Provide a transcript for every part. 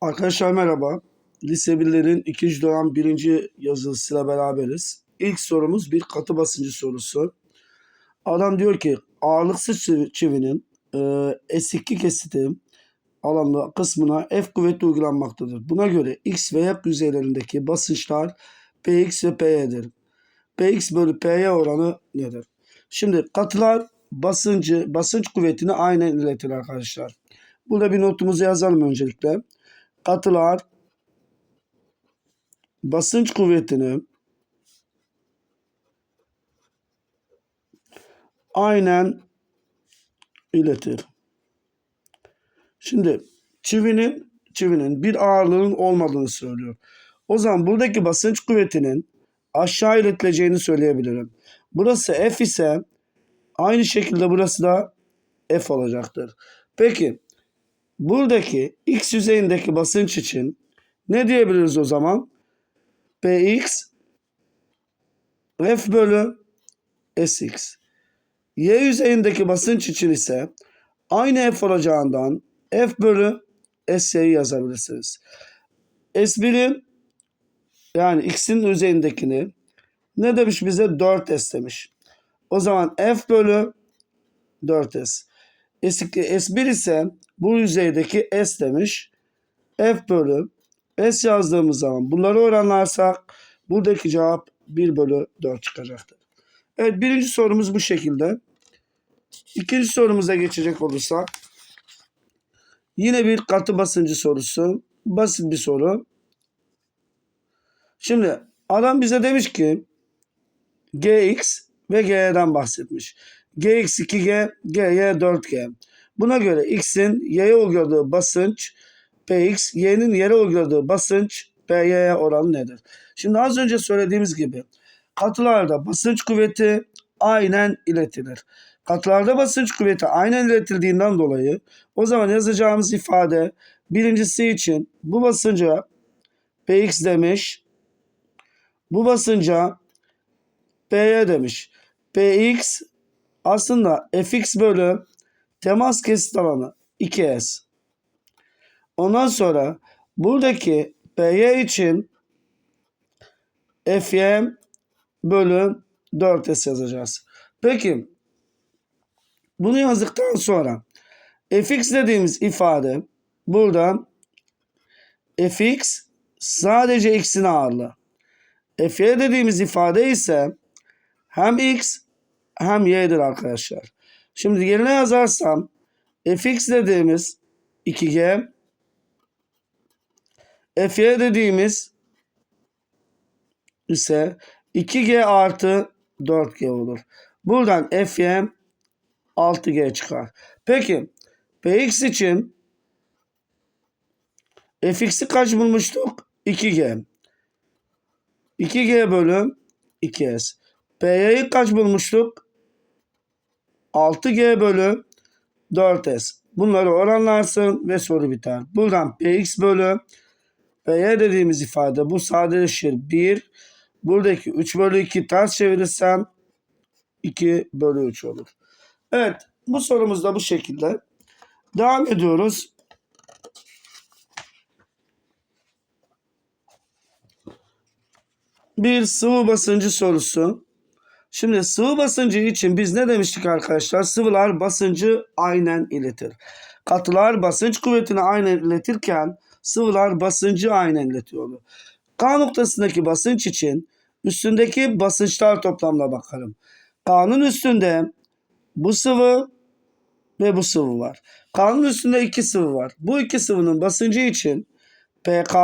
Arkadaşlar merhaba. Lise 1'lerin ikinci dönem birinci yazısıyla beraberiz. İlk sorumuz bir katı basıncı sorusu. Adam diyor ki ağırlıksız çivi- çivinin e, S2 kesiti alanda kısmına F kuvveti uygulanmaktadır. Buna göre X ve Y yüzeylerindeki basınçlar Px ve Py'dir. Px bölü Py oranı nedir? Şimdi katılar basıncı, basınç kuvvetini aynen iletir arkadaşlar. Burada bir notumuzu yazalım öncelikle katılar basınç kuvvetini aynen iletir. Şimdi çivinin çivinin bir ağırlığın olmadığını söylüyor. O zaman buradaki basınç kuvvetinin aşağı iletileceğini söyleyebilirim. Burası F ise aynı şekilde burası da F olacaktır. Peki buradaki X yüzeyindeki basınç için ne diyebiliriz o zaman? Px F bölü Sx. Y yüzeyindeki basınç için ise aynı F olacağından F bölü S'yi yazabilirsiniz. S1'in yani X'in üzerindekini ne demiş bize? 4S demiş. O zaman F bölü 4S. S2, S1 ise bu yüzeydeki S demiş. F bölü S yazdığımız zaman bunları oranlarsak buradaki cevap 1 bölü 4 çıkacaktır. Evet birinci sorumuz bu şekilde. İkinci sorumuza geçecek olursak yine bir katı basıncı sorusu. Basit bir soru. Şimdi adam bize demiş ki Gx ve G'den bahsetmiş. Gx 2G, Gy 4G. Buna göre X'in Y'ye uyguladığı basınç Px, Y'nin yere uyguladığı basınç Py'ye oranı nedir? Şimdi az önce söylediğimiz gibi katılarda basınç kuvveti aynen iletilir. Katılarda basınç kuvveti aynen iletildiğinden dolayı o zaman yazacağımız ifade birincisi için bu basınca Px demiş, bu basınca P'ye demiş. Px aslında Fx bölü temas kesit alanı 2S. Ondan sonra buradaki Py için Fy bölü 4S yazacağız. Peki bunu yazdıktan sonra Fx dediğimiz ifade burada Fx sadece x'in ağırlığı. Fy dediğimiz ifade ise hem x hem y'dir arkadaşlar. Şimdi yerine yazarsam fx dediğimiz 2g fy dediğimiz ise 2g artı 4g olur. Buradan fy 6g çıkar. Peki px için fx'i kaç bulmuştuk? 2g. 2g bölü 2s. Py'yi kaç bulmuştuk? 6g bölü 4s. Bunları oranlarsın ve soru biter. Buradan px bölü py dediğimiz ifade bu sadeleşir 1. Buradaki 3 bölü 2 ters çevirirsem 2 bölü 3 olur. Evet bu sorumuz da bu şekilde. Devam ediyoruz. Bir sıvı basıncı sorusu. Şimdi sıvı basıncı için biz ne demiştik arkadaşlar? Sıvılar basıncı aynen iletir. Katılar basınç kuvvetini aynen iletirken sıvılar basıncı aynen iletiyordu. K noktasındaki basınç için üstündeki basınçlar toplamına bakalım. K'nın üstünde bu sıvı ve bu sıvı var. K'nın üstünde iki sıvı var. Bu iki sıvının basıncı için PK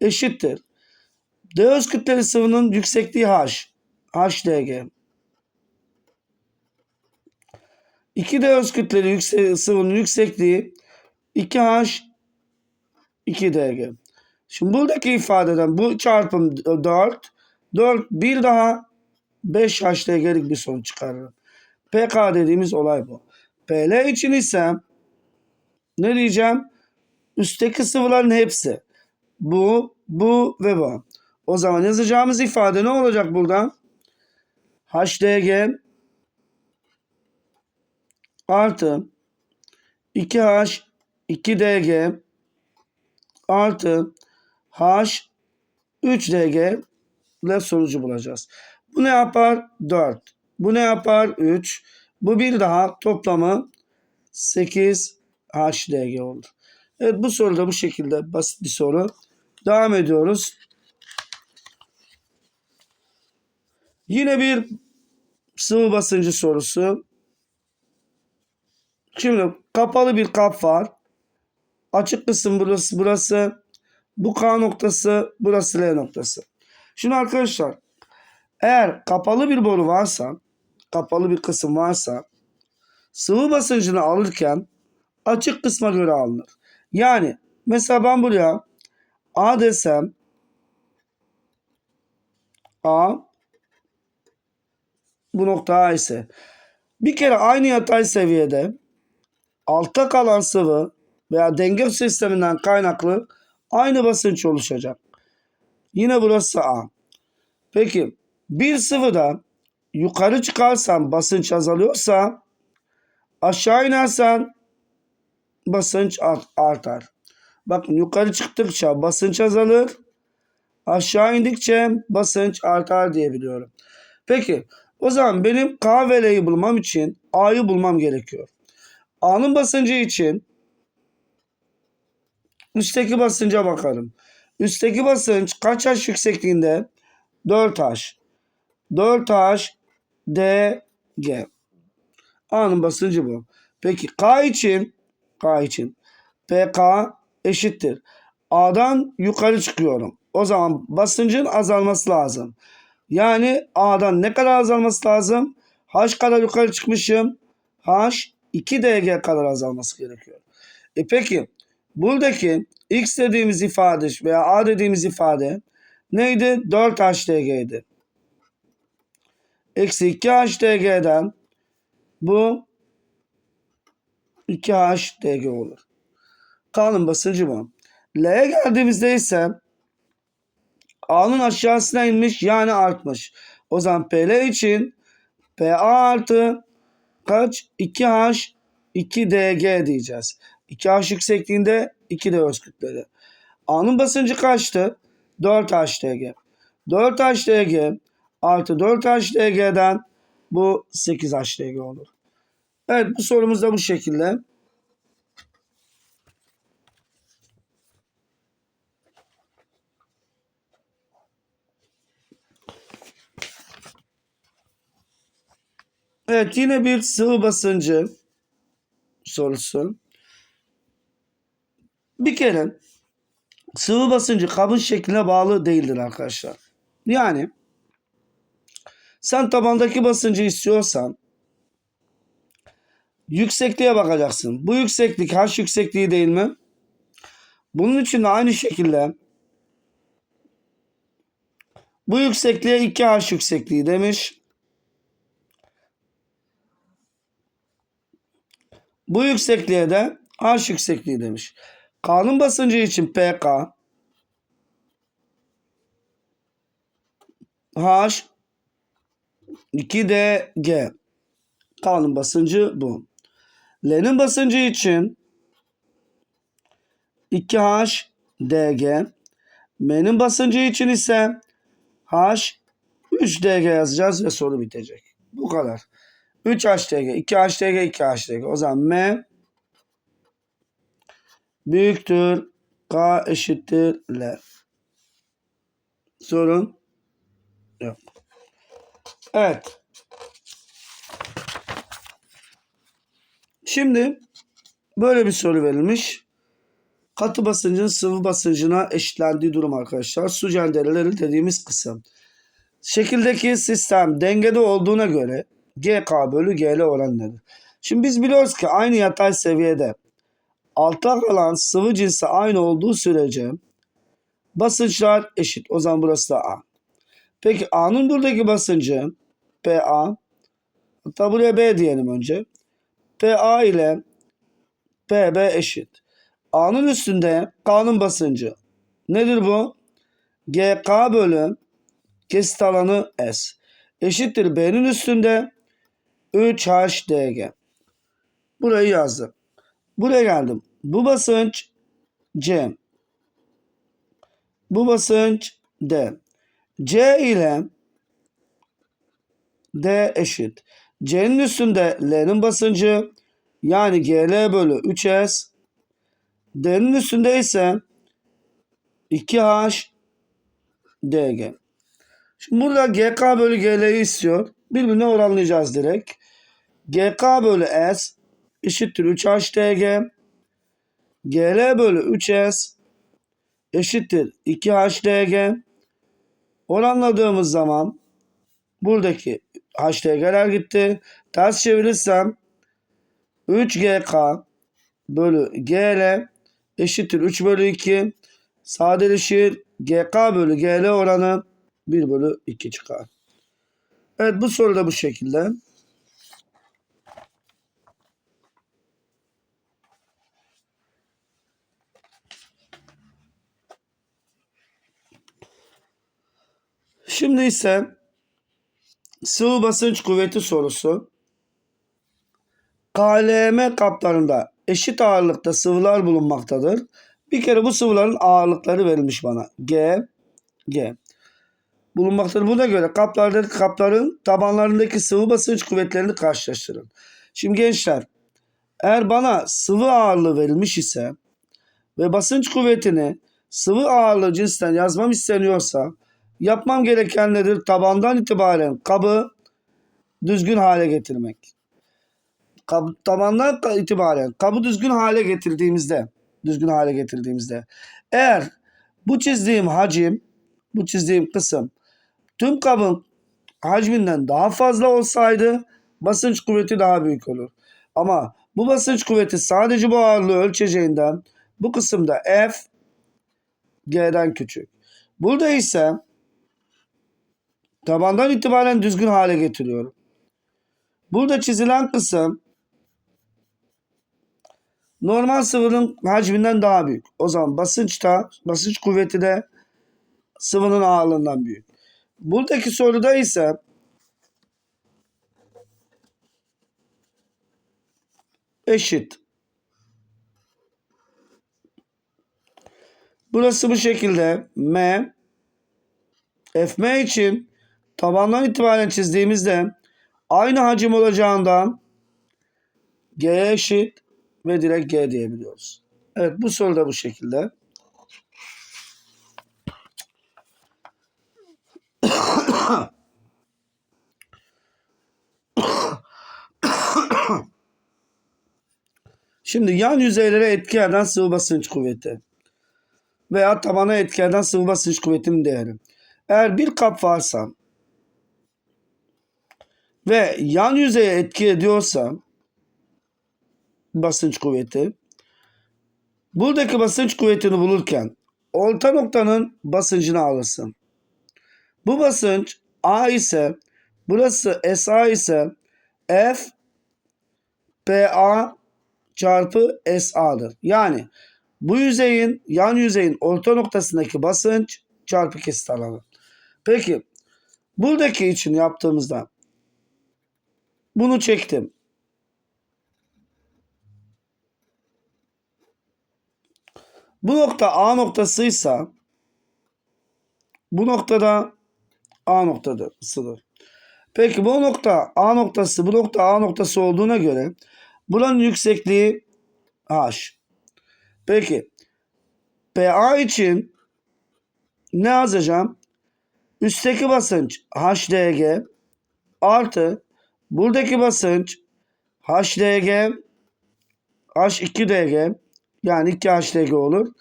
eşittir. D öz kütleli sıvının yüksekliği H. HDG. 2 D öz kütleli yükse sıvının yüksekliği 2H 2DG. Şimdi buradaki ifadeden bu çarpım 4. 4 bir daha 5 HDG'lik bir sonuç çıkarırım. PK dediğimiz olay bu. PL için ise ne diyeceğim? Üstteki sıvıların hepsi. Bu, bu ve bu. O zaman yazacağımız ifade ne olacak burada? HDG artı 2H 2DG artı H 3 dg ile sonucu bulacağız. Bu ne yapar? 4. Bu ne yapar? 3. Bu bir daha toplamı 8 HDG olur. Evet bu soru da bu şekilde basit bir soru. Devam ediyoruz. Yine bir sıvı basıncı sorusu. Şimdi kapalı bir kap var. Açık kısım burası burası. Bu K noktası burası L noktası. Şimdi arkadaşlar eğer kapalı bir boru varsa kapalı bir kısım varsa sıvı basıncını alırken açık kısma göre alınır. Yani mesela ben buraya A desem A bu nokta A ise bir kere aynı yatay seviyede altta kalan sıvı veya denge sisteminden kaynaklı aynı basınç oluşacak. Yine burası A. Peki bir sıvıda yukarı çıkarsan basınç azalıyorsa aşağı inersen basınç artar. Bakın yukarı çıktıkça basınç azalır. Aşağı indikçe basınç artar diye biliyorum. Peki o zaman benim K ve L'yi bulmam için A'yı bulmam gerekiyor. A'nın basıncı için üstteki basınca bakalım. Üstteki basınç kaç H yüksekliğinde? 4H. 4H DG. A'nın basıncı bu. Peki K için K için PK eşittir. A'dan yukarı çıkıyorum. O zaman basıncın azalması lazım. Yani A'dan ne kadar azalması lazım? H kadar yukarı çıkmışım. H 2 DG kadar azalması gerekiyor. E peki buradaki X dediğimiz ifade veya A dediğimiz ifade neydi? 4HDG'ydi. Eksi 2HDG'den bu 2HDG olur. K'nın basıncı bu. L'ye geldiğimizde ise A'nın aşağısına inmiş yani artmış. O zaman PL için PA artı kaç? 2H 2DG diyeceğiz. 2H yüksekliğinde 2 de öz kütleli. A'nın basıncı kaçtı? 4HDG. 4HDG artı 4HDG'den bu 8HDG olur. Evet bu sorumuz da bu şekilde. Evet yine bir sıvı basıncı sorusu. Bir kere sıvı basıncı kabın şekline bağlı değildir arkadaşlar. Yani sen tabandaki basıncı istiyorsan yüksekliğe bakacaksın. Bu yükseklik H yüksekliği değil mi? Bunun için de aynı şekilde bu yüksekliğe 2H yüksekliği demiş. Bu yüksekliğe de H yüksekliği demiş. K'nın basıncı için PK H 2DG K'nın basıncı bu. L'nin basıncı için 2H DG M'nin basıncı için ise H 3DG yazacağız ve soru bitecek. Bu kadar. 3 HTG, 2 HTG, 2 HTG. O zaman M büyüktür. K eşittir L. Sorun yok. Evet. Şimdi böyle bir soru verilmiş. Katı basıncın sıvı basıncına eşitlendiği durum arkadaşlar. Su cendereleri dediğimiz kısım. Şekildeki sistem dengede olduğuna göre GK bölü GL oranları. Şimdi biz biliyoruz ki aynı yatay seviyede altta kalan sıvı cinsi aynı olduğu sürece basınçlar eşit. O zaman burası da A. Peki A'nın buradaki basıncı PA hatta buraya B diyelim önce. PA ile PB eşit. A'nın üstünde K'nın basıncı. Nedir bu? GK bölü kesit alanı S. Eşittir B'nin üstünde 3HDG. Burayı yazdım. Buraya geldim. Bu basınç C. Bu basınç D. C ile D eşit. C'nin üstünde L'nin basıncı yani GL bölü 3S. D'nin üstünde ise 2H DG. Şimdi burada GK bölü GL'yi istiyor. Birbirine oranlayacağız direkt. GK bölü S eşittir 3H DG. GL bölü 3S eşittir 2H DG. Oranladığımız zaman buradaki HDG'ler gitti. Ters çevirirsem 3GK bölü GL eşittir 3 bölü 2. Sadeleşir. GK bölü GL oranı 1 bölü 2 çıkar. Evet bu soru da bu şekilde. Şimdi ise sıvı basınç kuvveti sorusu. KLM kaplarında eşit ağırlıkta sıvılar bulunmaktadır. Bir kere bu sıvıların ağırlıkları verilmiş bana. G, G. Bulunmaktadır. Buna göre kaplardaki kapların tabanlarındaki sıvı basınç kuvvetlerini karşılaştırın. Şimdi gençler eğer bana sıvı ağırlığı verilmiş ise ve basınç kuvvetini sıvı ağırlığı cinsinden yazmam isteniyorsa yapmam gereken nedir? Tabandan itibaren kabı düzgün hale getirmek. Kab, tabandan itibaren kabı düzgün hale getirdiğimizde düzgün hale getirdiğimizde eğer bu çizdiğim hacim bu çizdiğim kısım tüm kabın hacminden daha fazla olsaydı basınç kuvveti daha büyük olur. Ama bu basınç kuvveti sadece bu ağırlığı ölçeceğinden bu kısımda F G'den küçük. Burada ise tabandan itibaren düzgün hale getiriyorum. Burada çizilen kısım normal sıvının hacminden daha büyük. O zaman basınç da basınç kuvveti de sıvının ağırlığından büyük. Buradaki soruda ise eşit. Burası bu şekilde M FM için tabandan itibaren çizdiğimizde aynı hacim olacağından G eşit ve direkt G diyebiliyoruz. Evet bu soru da bu şekilde. Şimdi yan yüzeylere etki eden sıvı basınç kuvveti veya tabana etki eden sıvı basınç kuvvetinin değeri. Eğer bir kap varsa ve yan yüzeye etki ediyorsa basınç kuvveti buradaki basınç kuvvetini bulurken orta noktanın basıncını alırsın. Bu basınç A ise burası SA ise F PA çarpı SA'dır. Yani bu yüzeyin yan yüzeyin orta noktasındaki basınç çarpı kesit alanı. Peki buradaki için yaptığımızda bunu çektim. Bu nokta A noktasıysa bu noktada A noktasıdır. Peki bu nokta A noktası bu nokta A noktası olduğuna göre buranın yüksekliği H. Peki PA için ne yazacağım? Üstteki basınç HDG artı buradaki basınç HDG H2DG yani 2HDG olur.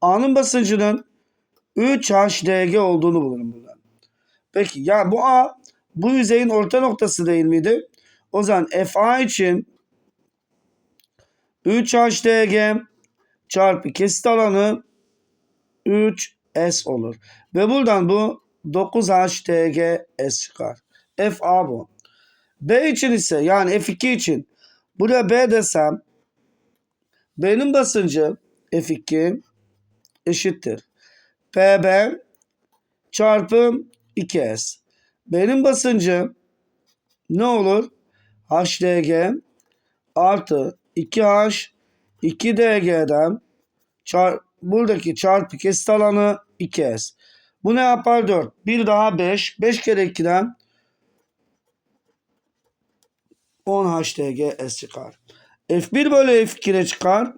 A'nın basıncının 3HDG olduğunu bulurum buradan. Peki ya bu A bu yüzeyin orta noktası değil miydi? O zaman FA için 3HDG çarpı kesit alanı 3S olur. Ve buradan bu 9HDGS çıkar. FA bu. B için ise yani F2 için buraya B desem B'nin basıncı F2 eşittir. PB çarpı 2S. B'nin basıncı ne olur? HDG artı 2H 2DG'den çar buradaki çarpı kesit alanı 2S. Bu ne yapar? 4. Bir daha 5. 5 kere 2'den 10 HTG S çıkar. F1 bölü F2'de çıkar.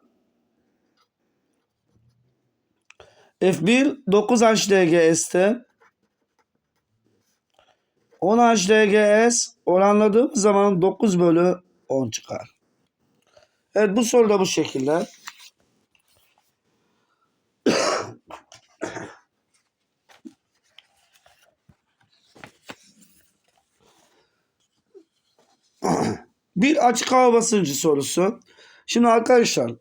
F1 9 HDG S'te 10 HDG S oranladığımız zaman 9 bölü 10 çıkar. Evet bu soru da bu şekilde. Bir açık hava basıncı sorusu. Şimdi arkadaşlar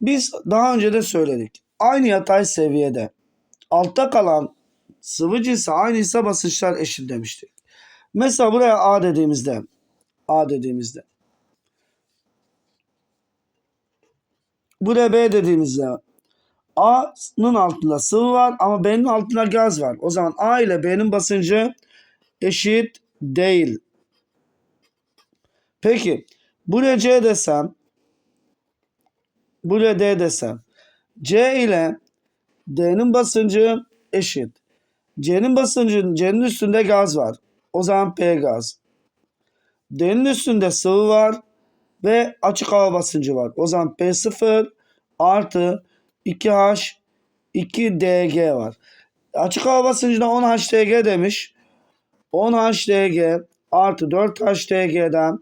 biz daha önce de söyledik. Aynı yatay seviyede altta kalan sıvı cinsi aynıysa basınçlar eşit demiştik. Mesela buraya A dediğimizde A dediğimizde buraya B dediğimizde A'nın altında sıvı var ama B'nin altında gaz var. O zaman A ile B'nin basıncı eşit değil. Peki buraya C desem buraya D desem C ile D'nin basıncı eşit. C'nin basıncı C'nin üstünde gaz var. O zaman P gaz. D'nin üstünde sıvı var ve açık hava basıncı var. O zaman P0 artı 2H 2DG var. Açık hava basıncına 10 HDG demiş. 10 HDG artı 4 HDG'den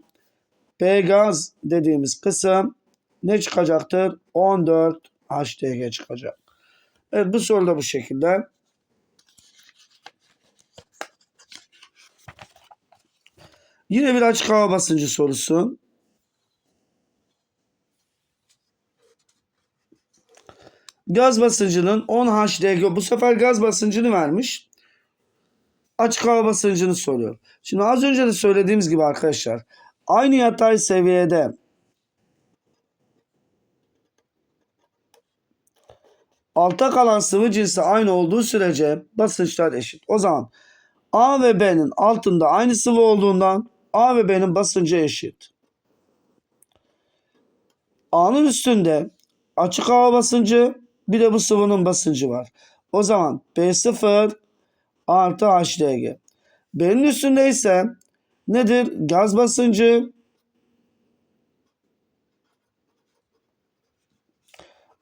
P gaz dediğimiz kısım ne çıkacaktır? 14 HDG çıkacak. Evet bu soru da bu şekilde. Yine bir açık hava basıncı sorusu. Gaz basıncının 10 HDG bu sefer gaz basıncını vermiş. Açık hava basıncını soruyor. Şimdi az önce de söylediğimiz gibi arkadaşlar aynı yatay seviyede altta kalan sıvı cinsi aynı olduğu sürece basınçlar eşit. O zaman A ve B'nin altında aynı sıvı olduğundan A ve B'nin basıncı eşit. A'nın üstünde açık hava basıncı bir de bu sıvının basıncı var. O zaman P0 artı HDG. B'nin üstünde ise nedir? Gaz basıncı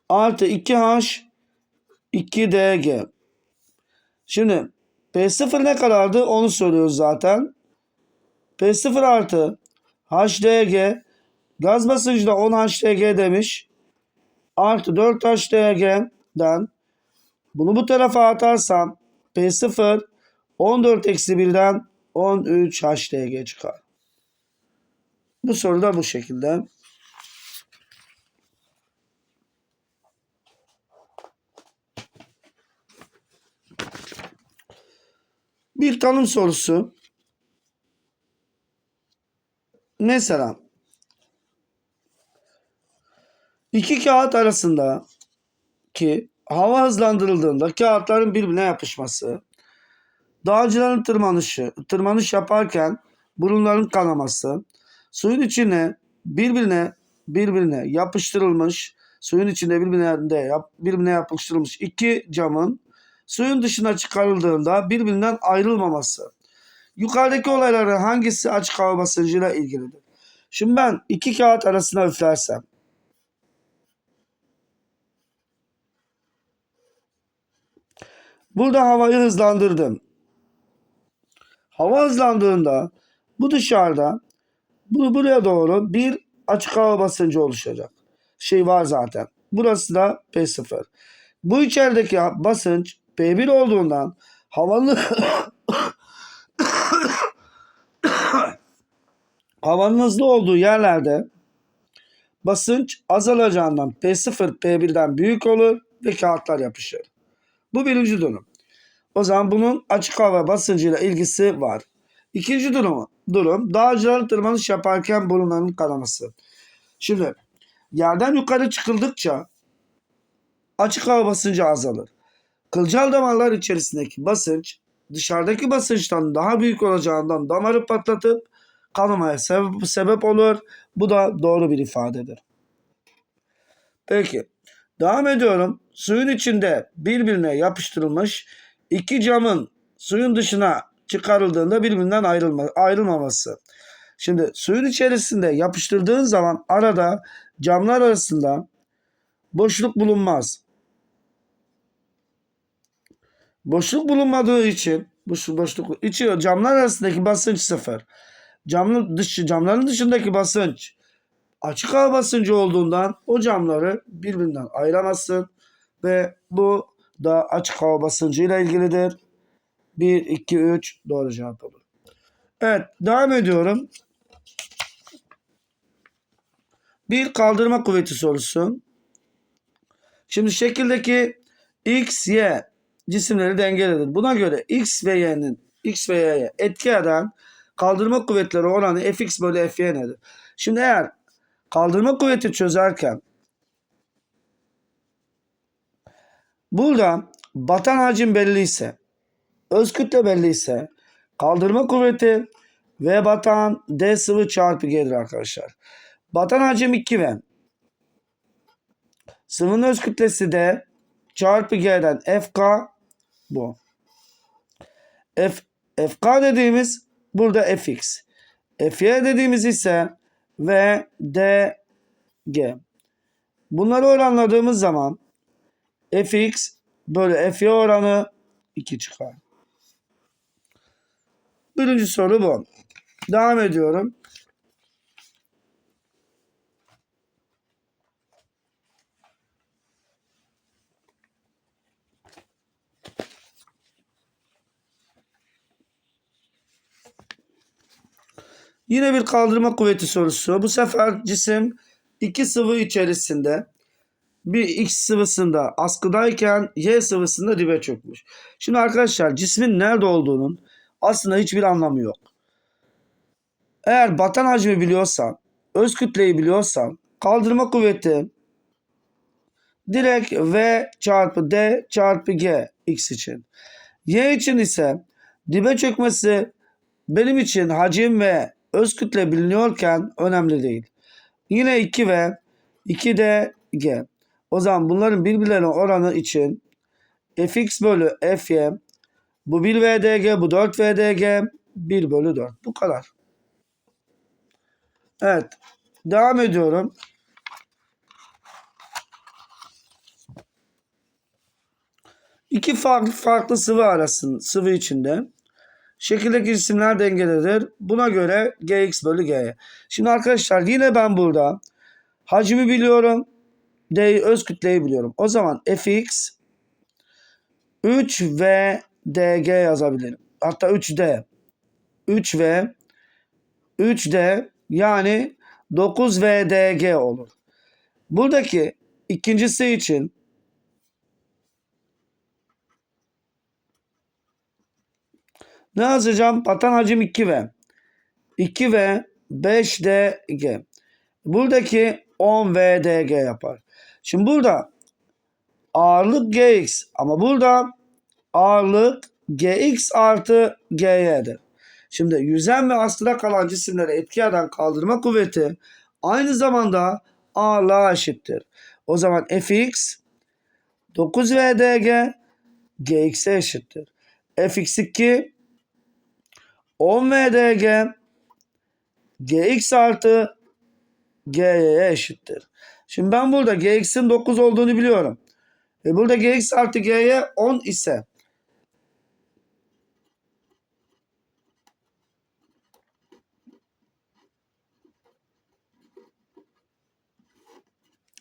artı 2H 2DG. Şimdi P0 ne kadardı onu soruyoruz zaten. P0 artı HDG gaz basıncı da 10 HDG demiş. Artı 4 HDG'den bunu bu tarafa atarsam P0 14 eksi 1'den 13 HDG çıkar. Bu soru da bu şekilde. Bir tanım sorusu. Mesela iki kağıt arasında ki hava hızlandırıldığında kağıtların birbirine yapışması, dağcıların tırmanışı, tırmanış yaparken burunların kanaması, suyun içine birbirine birbirine yapıştırılmış, suyun içinde birbirine yap, birbirine yapıştırılmış iki camın suyun dışına çıkarıldığında birbirinden ayrılmaması. Yukarıdaki olayların hangisi açık hava basıncıyla ilgilidir? Şimdi ben iki kağıt arasına üflersem Burada havayı hızlandırdım. Hava hızlandığında bu dışarıda bu buraya doğru bir açık hava basıncı oluşacak. Şey var zaten. Burası da P0. Bu içerideki basınç P1 olduğundan havanın havanın hızlı olduğu yerlerde basınç azalacağından P0 P1'den büyük olur ve kağıtlar yapışır. Bu birinci durum. O zaman bunun açık hava basıncıyla ilgisi var. İkinci durumu, durum dağcılar tırmanış yaparken burunların kanaması. Şimdi yerden yukarı çıkıldıkça açık hava basıncı azalır. Kılcal damarlar içerisindeki basınç dışarıdaki basınçtan daha büyük olacağından damarı patlatıp kanamaya sebep, sebep olur. Bu da doğru bir ifadedir. Peki devam ediyorum. suyun içinde birbirine yapıştırılmış iki camın suyun dışına çıkarıldığında birbirinden ayrılma, ayrılmaması. Şimdi suyun içerisinde yapıştırdığın zaman arada camlar arasında boşluk bulunmaz. Boşluk bulunmadığı için bu şu boşluk içi camlar arasındaki basınç sıfır. Camın dışı camların dışındaki basınç açık hava basıncı olduğundan o camları birbirinden ayıramazsın ve bu da açık hava basıncıyla ilgilidir. 1 2 3 doğru cevap olur. Evet, devam ediyorum. Bir kaldırma kuvveti sorusu. Şimdi şekildeki x, y cisimleri dengelidir. Buna göre x ve y'nin x ve y'ye etki eden kaldırma kuvvetleri oranı fx bölü fy nedir? Şimdi eğer kaldırma kuvveti çözerken burada batan hacim belli ise öz kütle belli ise kaldırma kuvveti v batan d sıvı çarpı g'dir arkadaşlar. Batan hacim 2v. Sıvının öz kütlesi de çarpı g'den fk bu. F, fk dediğimiz burada fx. Fy dediğimiz ise v d g. Bunları oranladığımız zaman fx bölü fy oranı 2 çıkar. Birinci soru bu. Devam ediyorum. Yine bir kaldırma kuvveti sorusu. Bu sefer cisim iki sıvı içerisinde bir X sıvısında askıdayken Y sıvısında dibe çökmüş. Şimdi arkadaşlar cismin nerede olduğunun aslında hiçbir anlamı yok. Eğer batan hacmi biliyorsan, öz kütleyi biliyorsan kaldırma kuvveti direkt V çarpı D çarpı G X için. Y için ise dibe çökmesi benim için hacim ve öz kütle biliniyorken önemli değil. Yine 2 v 2 d g. O zaman bunların birbirlerine oranı için fx bölü fy bu 1 vdg bu 4 vdg 1 bölü 4. Bu kadar. Evet. Devam ediyorum. İki farklı farklı sıvı arasın sıvı içinde Şekildeki cisimler dengelidir. Buna göre gx bölü g. Şimdi arkadaşlar yine ben burada hacmi biliyorum. D'yi öz kütleyi biliyorum. O zaman fx 3v dg yazabilirim. Hatta 3d. 3v 3d yani 9v dg olur. Buradaki ikincisi için Ne yazacağım? Patan hacim 2V. 2V 5DG. Buradaki 10VDG yapar. Şimdi burada ağırlık GX ama burada ağırlık GX artı GY'dir. Şimdi yüzen ve askıda kalan cisimlere etki eden kaldırma kuvveti aynı zamanda ağırlığa eşittir. O zaman Fx 9VDG GX'e eşittir. Fx2 10 VDG Gx artı Gy'ye eşittir. Şimdi ben burada Gx'in 9 olduğunu biliyorum. Ve burada Gx artı Gy'ye 10 ise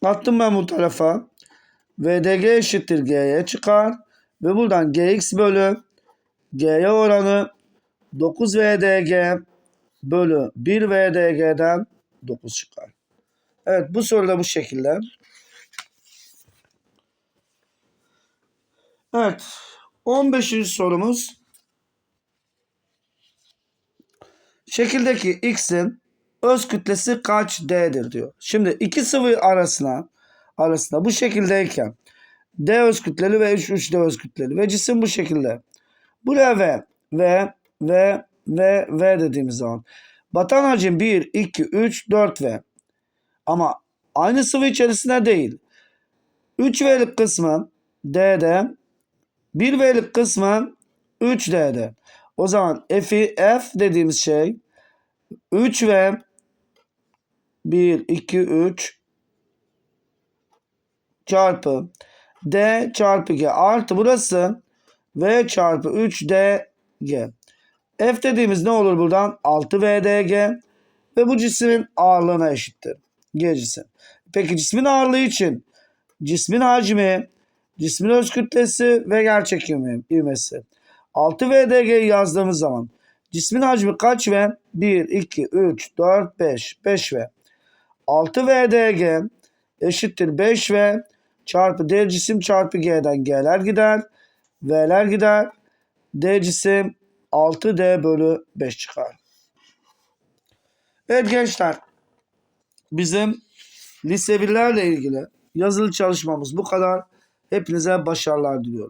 attım ben bu tarafa. VDG eşittir G'ye çıkar. Ve buradan Gx bölü G'ye oranı 9 VDG bölü 1 VDG'den 9 çıkar. Evet bu soru da bu şekilde. Evet 15. sorumuz şekildeki x'in öz kütlesi kaç d'dir diyor. Şimdi iki sıvı arasına arasında bu şekildeyken d öz kütleli ve 3, 3 d öz kütleli ve cisim bu şekilde. Buraya v ve V, V, V dediğimiz zaman. Batan hacim 1, 2, 3, 4 V. Ama aynı sıvı içerisinde değil. 3V'lik kısmı D'de 1V'lik kısmı 3D'de. O zaman F'i F dediğimiz şey 3V 1, 2, 3 çarpı D çarpı G artı burası V çarpı 3DG. F dediğimiz ne olur buradan? 6VDG ve bu cismin ağırlığına eşittir. G cisim. Peki cismin ağırlığı için cismin hacmi, cismin öz kütlesi ve gerçek ivme- ivmesi. 6VDG'yi yazdığımız zaman cismin hacmi kaç V? 1, 2, 3, 4, 5. 5V. 6VDG eşittir 5V çarpı D cisim çarpı G'den G'ler gider. V'ler gider. D cisim 6D bölü 5 çıkar. Evet gençler. Bizim lise birlerle ilgili yazılı çalışmamız bu kadar. Hepinize başarılar diliyorum.